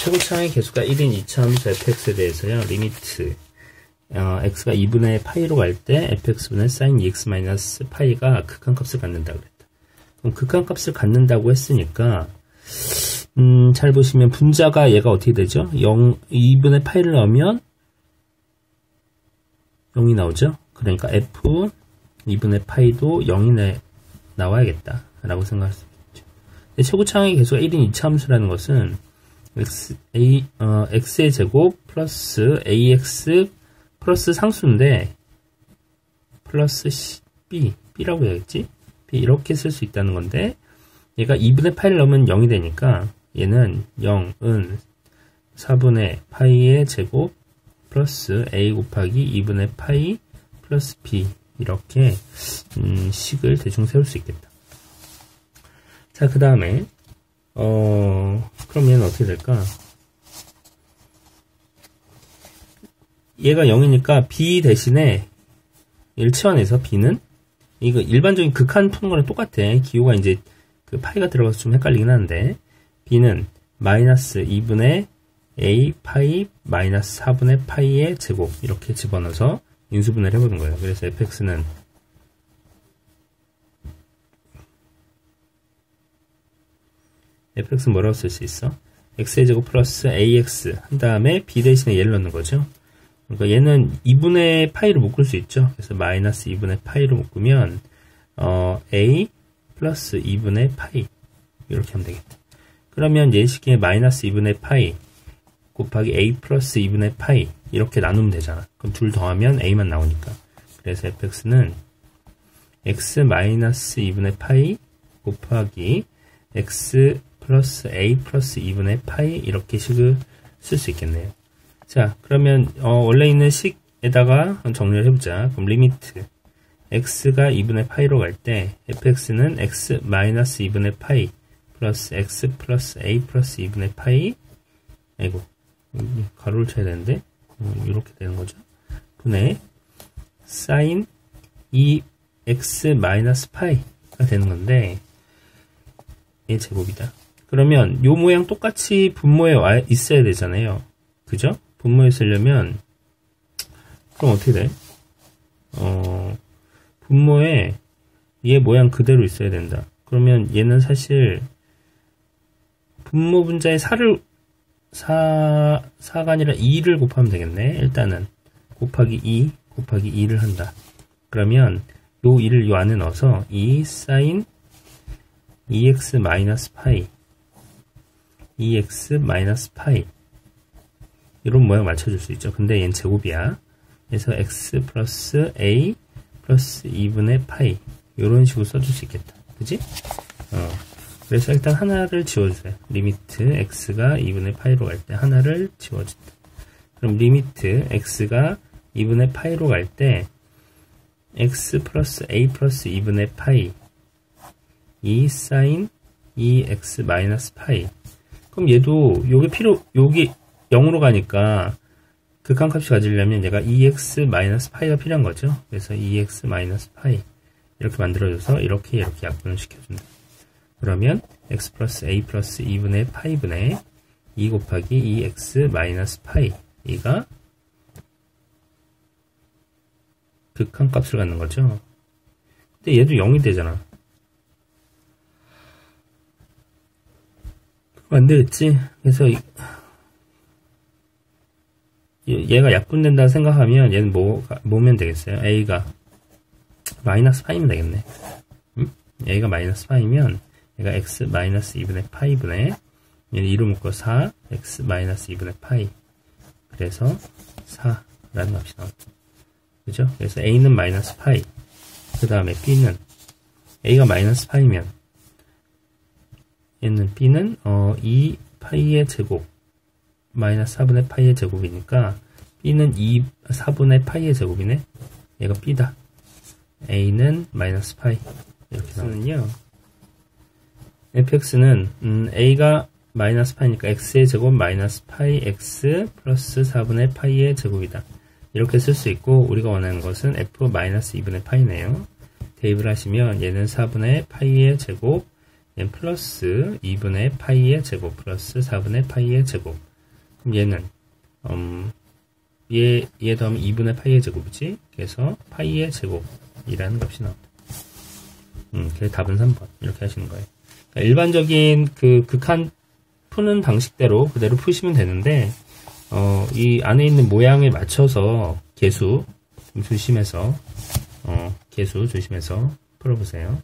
최고차항의 개수가 1인 2차함수 fx에 대해서요. 리미트 어, x가 2분의 파이로 갈 때 fx분의 sin 2x 마이너스 파이가 극한값을 갖는다 그랬다. 그럼 극한값을 갖는다고 했으니까 음, 잘 보시면 분자가 얘가 어떻게 되죠? 0, 2분의 파이를 넣으면 0이 나오죠? 그러니까 f 2분의 파이도 0이 나와야겠다. 라고 생각할 수 있죠. 최고차항의 개수가 1인 2차함수라는 것은 x, a, 어, x의 제곱 플러스 ax 플러스 상수인데 플러스 b, b라고 해야겠지? b 이렇게 쓸 수 있다는 건데 얘가 2분의 8을 넣으면 0이 되니까 얘는 0은 4분의 파이의 제곱 플러스 a 곱하기 2분의 파이 플러스 b 이렇게 음, 식을 대충 세울 수 있겠다. 자, 그 다음에 어, 그럼 얘는 어떻게 될까? 얘가 0이니까 b 대신에 일치원에서 b는 이거 일반적인 극한 푸는 거랑 똑같아. 기호가 이제 그 파이가 들어가서 좀 헷갈리긴 하는데 b는 마이너스 2분의 a 파이 마이너스 4분의 파이의 제곱 이렇게 집어넣어서 인수분해를 해보는 거예요. 그래서 fx는 fx는 뭐라고 쓸 수 있어? x의 제곱 플러스 ax 한 다음에 b 대신에 얘를 넣는 거죠. 그러니까 얘는 2분의 파이로 묶을 수 있죠. 그래서 마이너스 2분의 파이로 묶으면 어, a 플러스 2분의 파이 이렇게 하면 되겠다. 그러면 예식의 마이너스 2분의 파이 곱하기 a 플러스 2분의 파이 이렇게 나누면 되잖아. 그럼 둘 더하면 a만 나오니까. 그래서 fx는 x 마이너스 2분의 파이 곱하기 x 플러스 a 플러스 2분의 파이 이렇게 식을 쓸 수 있겠네요. 자, 그러면 어, 원래 있는 식에다가 정리를 해보자. 그럼 리미트 x가 2분의 파이로 갈 때 fx는 x 마이너스 2분의 파이 플러스 x 플러스 a 플러스 2분의 파이 아이고 가로를 쳐야 되는데 음, 이렇게 되는 거죠. 분의 사인 2x 마이너스 파이가 되는 건데 얘 제곱이다. 그러면 요 모양 똑같이 분모에 와 있어야 되잖아요. 그죠? 분모에 쓰려면 그럼 어떻게 돼? 어, 분모에 얘 모양 그대로 있어야 된다. 그러면 얘는 사실 분모 분자의 4를 4, 4가 아니라 2를 곱하면 되겠네. 일단은 곱하기 2 곱하기 2를 한다. 그러면 요 2를 요 안에 넣어서 2 사인 2x 마이너스 파이 2x 마이너스 파이 이런 모양 맞춰줄 수 있죠. 근데 얘는 제곱이야. 그래서 x 플러스 a 플러스 2분의 파이 이런 식으로 써줄 수 있겠다. 그지? 어. 그래서 일단 하나를 지워주세요. 리미트 x가 2분의 파이로 갈 때 하나를 지워준다. 그럼 리미트 x가 2분의 파이로 갈 때 x 플러스 a 플러스 2분의 파이 2 사인 2x 마이너스 파이 그럼 얘도 요게 필요 요게 0으로 가니까 극한값이 가지려면 얘가 2x 마이너스 파이가 필요한 거죠. 그래서 2x 마이너스 파이 이렇게 만들어줘서 이렇게 이렇게 약분을 시켜준다. 그러면 x 플러스 a 플러스 2분의 파이분의 2 곱하기 2x 마이너스 파이 이가 극한값을 갖는 거죠. 근데 얘도 0이 되잖아. 안 되겠지? 그래서 얘가 약분된다 생각하면 얘는 뭐, 뭐면 되겠어요? a가 마이너스 파이면 되겠네. 음? a가 마이너스 파이면 얘가 x 마이너스 2분의 파이분의 얘는 2로 묶어 4 x 마이너스 2분의 파이 그래서 4라는 값이 나왔죠. 그죠? 그래서 a는 마이너스 파이 그 다음에 b는 a가 마이너스 파이면 얘는 b는 어, 2 파이의 제곱 마이너스 4분의 파이의 제곱이니까 b는 2 4분의 파이의 제곱이네 얘가 b다 a는 마이너스 파이 이렇게 나오는요 fx는 음, a가 마이너스 파이니까 x의 제곱 마이너스 파이 x 플러스 4분의 파이의 제곱이다. 이렇게 쓸 수 있고 우리가 원하는 것은 f 마이너스 2분의 파이네요. 대입을 하시면 얘는 4분의 파이의 제곱 플러스 2분의 파이의 제곱 플러스 4분의 파이의 제곱 그럼 얘는 음, 얘, 얘 더하면 2분의 파이의 제곱이지? 그래서 파이의 제곱이라는 값이 나옵니다. 음, 그래서 답은 3번. 이렇게 하시는 거예요. 그러니까 일반적인 그 극한 푸는 방식대로 그대로 푸시면 되는데, 어, 이 안에 있는 모양에 맞춰서 개수 좀 조심해서, 어, 개수 조심해서 풀어보세요.